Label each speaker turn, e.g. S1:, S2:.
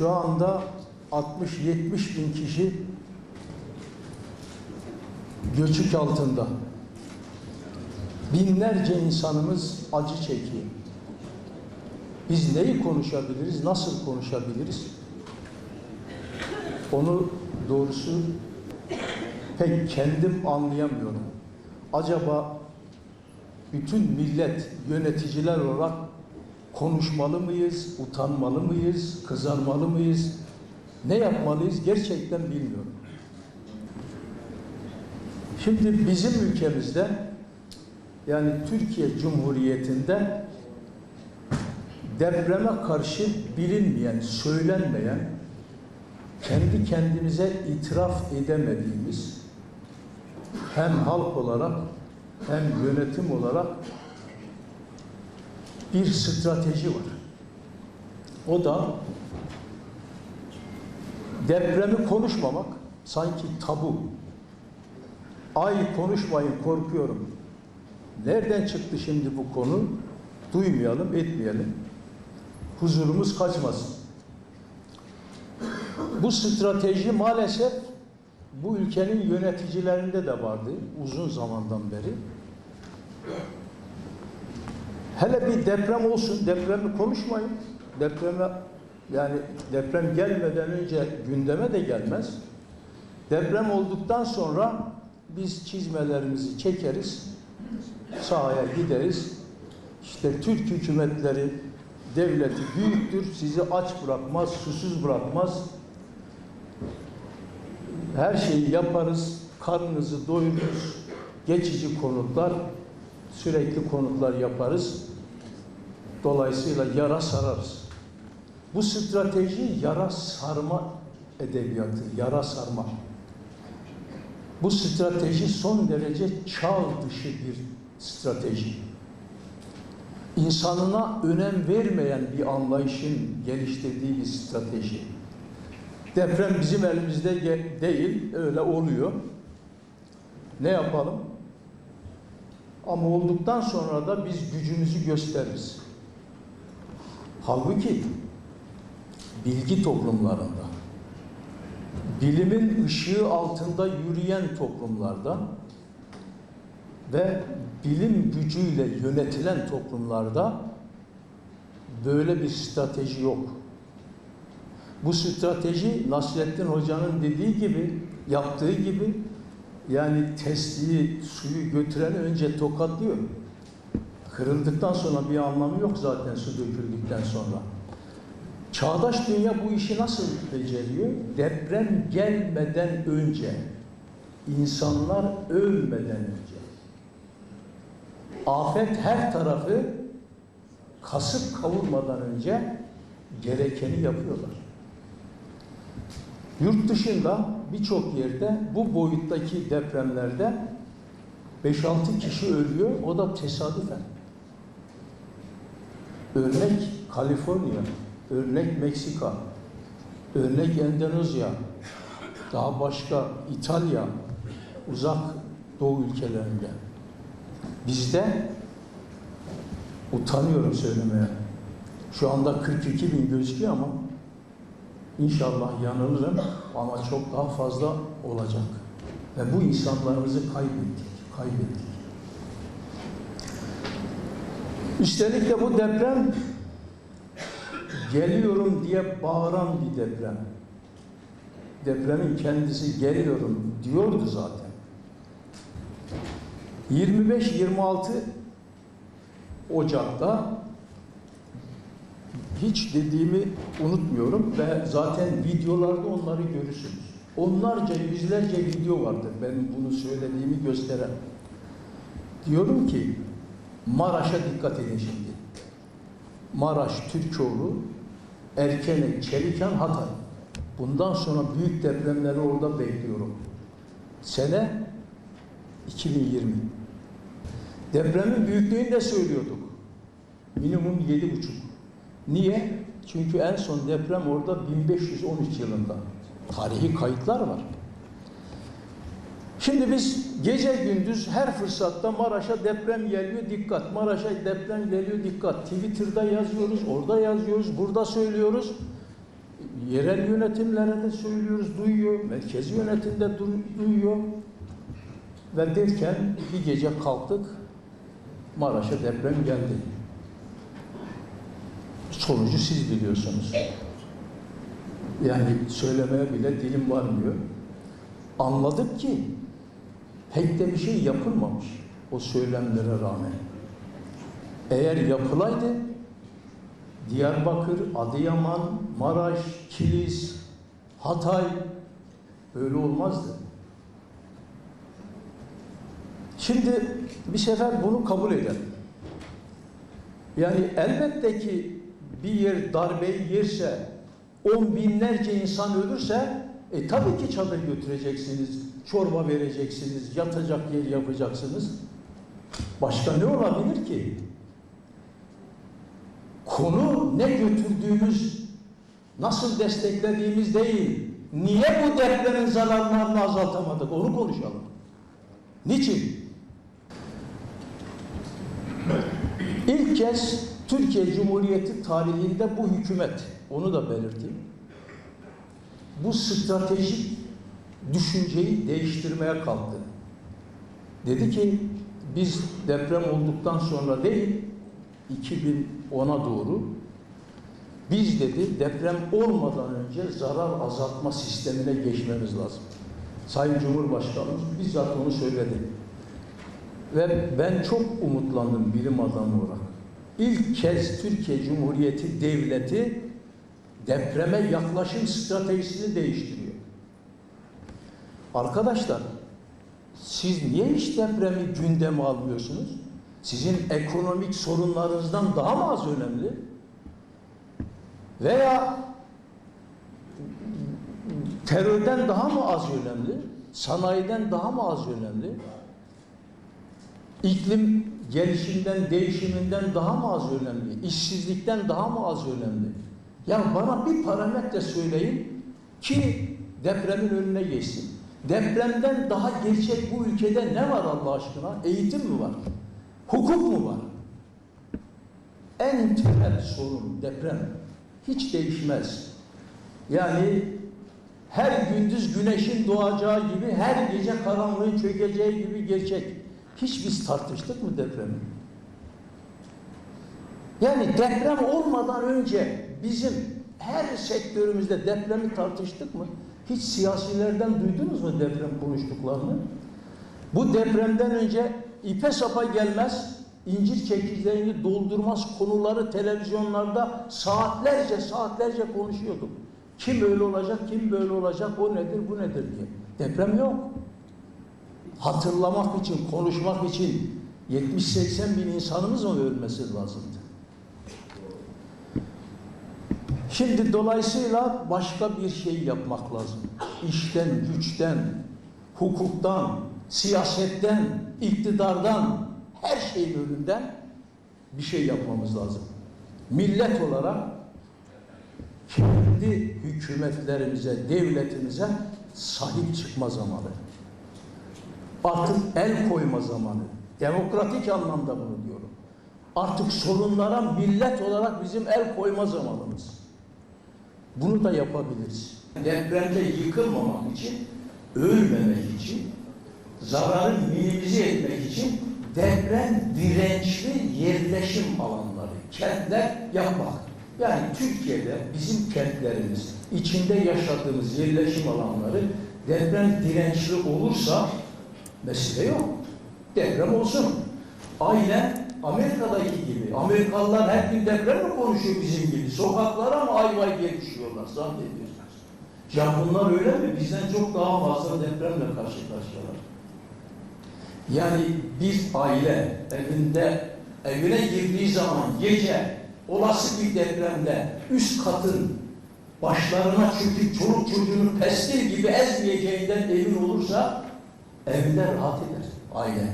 S1: Şu anda 60-70 bin kişi göçük altında. Binlerce insanımız acı çekiyor. Biz neyi konuşabiliriz, nasıl konuşabiliriz? Onu doğrusu pek kendim anlayamıyorum. Acaba bütün millet yöneticiler olarak konuşmalı mıyız, utanmalı mıyız, kızarmalı mıyız? Ne yapmalıyız gerçekten bilmiyorum. Şimdi bizim ülkemizde yani Türkiye Cumhuriyeti'nde depreme karşı bilinmeyen, söylenmeyen, kendi kendimize itiraf edemediğimiz hem halk olarak hem yönetim olarak bir strateji var. O da depremi konuşmamak sanki tabu. Ay konuşmayın korkuyorum. Nereden çıktı şimdi bu konu? Duymayalım, etmeyelim. Huzurumuz kaçmasın. Bu strateji maalesef bu ülkenin yöneticilerinde de vardı uzun zamandan beri. Hele bir deprem olsun, depremi konuşmayın. Depreme yani deprem gelmeden önce gündeme de gelmez. Deprem olduktan sonra biz çizmelerimizi çekeriz, sahaya gideriz. İşte Türk hükümetleri, devleti büyüktür, sizi aç bırakmaz, susuz bırakmaz. Her şeyi yaparız, karnınızı doyururuz, geçici konutlar, sürekli konutlar yaparız. Dolayısıyla yara sararız. Bu strateji yara sarma edebiyatı, yara sarma. Bu strateji son derece çağ dışı bir strateji. İnsanına önem vermeyen bir anlayışın geliştirdiği bir strateji. Deprem bizim elimizde değil, öyle oluyor. Ne yapalım? Ama olduktan sonra da biz gücümüzü gösteririz. Halbuki bilgi toplumlarında, bilimin ışığı altında yürüyen toplumlarda ve bilim gücüyle yönetilen toplumlarda böyle bir strateji yok. Bu strateji Nasrettin Hoca'nın dediği gibi, yaptığı gibi yani testiyi, suyu götüren önce tokatlıyor. Kırıldıktan sonra bir anlamı yok zaten su döküldükten sonra. Çağdaş dünya bu işi nasıl beceriyor? Deprem gelmeden önce, insanlar ölmeden önce, afet her tarafı kasıp kavurmadan önce gerekeni yapıyorlar. Yurt dışında birçok yerde bu boyuttaki depremlerde 5-6 kişi ölüyor, o da tesadüfen. Örnek Kaliforniya, örnek Meksika, örnek Endonezya, daha başka İtalya, uzak doğu ülkelerinde. Bizde utanıyorum söylemeye. Şu anda 42 bin gözüküyor ama inşallah yanılırım ama çok daha fazla olacak. Ve bu insanlarımızı kaybettik, kaybettik. Üstelik de bu deprem geliyorum diye bağıran bir deprem. Depremin kendisi geliyorum diyordu zaten. 25-26 Ocak'ta hiç dediğimi unutmuyorum ve zaten videolarda onları görürsünüz. Onlarca, yüzlerce video vardır benim bunu söylediğimi gösteren. Diyorum ki Maraş'a dikkat edin şimdi. Maraş, Türkoğlu, Erkenek, Çelikan, Hatay. Bundan sonra büyük depremleri orada bekliyorum. Sene 2020. Depremin büyüklüğünü de söylüyorduk. Minimum yedi buçuk. Niye? Çünkü en son deprem orada 1513 yılında. Tarihi kayıtlar var. Şimdi biz gece gündüz her fırsatta Maraş'a deprem geliyor dikkat. Maraş'a deprem geliyor dikkat. Twitter'da yazıyoruz, orada yazıyoruz, burada söylüyoruz. Yerel yönetimlere de söylüyoruz, duyuyor. Merkezi yönetimde du- duyuyor. Ve derken bir gece kalktık, Maraş'a deprem geldi. Sonucu siz biliyorsunuz. Yani söylemeye bile dilim varmıyor. Anladık ki pek de bir şey yapılmamış o söylemlere rağmen. Eğer yapılaydı Diyarbakır, Adıyaman, Maraş, Kilis, Hatay böyle olmazdı. Şimdi bir sefer bunu kabul edelim. Yani elbette ki bir yer darbeyi yerse, on binlerce insan ölürse, e tabii ki çadır götüreceksiniz, çorba vereceksiniz, yatacak yer yapacaksınız. Başka ne olabilir ki? Konu ne götürdüğümüz, nasıl desteklediğimiz değil. Niye bu depremin zararlarını azaltamadık? Onu konuşalım. Niçin? İlk kez Türkiye Cumhuriyeti tarihinde bu hükümet, onu da belirteyim, bu stratejik düşünceyi değiştirmeye kalktı. Dedi ki biz deprem olduktan sonra değil, 2010'a doğru biz dedi deprem olmadan önce zarar azaltma sistemine geçmemiz lazım. Sayın Cumhurbaşkanımız bizzat onu söyledi. Ve ben çok umutlandım bilim adamı olarak. İlk kez Türkiye Cumhuriyeti Devleti depreme yaklaşım stratejisini değiştiriyor. Arkadaşlar, siz niye hiç depremi gündeme almıyorsunuz? Sizin ekonomik sorunlarınızdan daha mı az önemli? Veya terörden daha mı az önemli? Sanayiden daha mı az önemli? İklim gelişiminden, değişiminden daha mı az önemli? İşsizlikten daha mı az önemli? Ya bana bir parametre söyleyin ki depremin önüne geçsin. Depremden daha gerçek bu ülkede ne var Allah aşkına? Eğitim mi var? Hukuk mu var? En temel sorun deprem. Hiç değişmez. Yani her gündüz güneşin doğacağı gibi, her gece karanlığın çökeceği gibi gerçek. Hiç biz tartıştık mı depremi? Yani deprem olmadan önce bizim her sektörümüzde depremi tartıştık mı? Hiç siyasilerden duydunuz mu deprem konuştuklarını? Bu depremden önce ipe sapa gelmez, incir çekirdeğini doldurmaz konuları televizyonlarda saatlerce saatlerce konuşuyorduk. Kim öyle olacak, kim böyle olacak, o nedir, bu nedir diye. Deprem yok. Hatırlamak için, konuşmak için 70-80 bin insanımız mı ölmesi lazımdı? Şimdi dolayısıyla başka bir şey yapmak lazım. İşten, güçten, hukuktan, siyasetten, iktidardan, her şeyin önünden bir şey yapmamız lazım. Millet olarak kendi hükümetlerimize, devletimize sahip çıkma zamanı. Artık el koyma zamanı. Demokratik anlamda bunu diyorum. Artık sorunlara millet olarak bizim el koyma zamanımız. Bunu da yapabiliriz. Depremde yıkılmamak için, ölmemek için, zararı minimize etmek için deprem dirençli yerleşim alanları, kentler yapmak. Yani Türkiye'de bizim kentlerimiz, içinde yaşadığımız yerleşim alanları deprem dirençli olursa mesele yok. Deprem olsun. Aynen Amerika'daki gibi. Amerikalılar her gün deprem mi konuşuyor bizim gibi? Sokaklara mı ay vay diye düşüyorlar zannediyorlar. Japonlar öyle mi? Bizden çok daha fazla depremle karşı karşıyalar. Yani bir aile evinde evine girdiği zaman gece olası bir depremde üst katın başlarına çöküp çoluk çocuğunu pestil gibi ezmeyeceğinden emin olursa evinde rahat eder aile.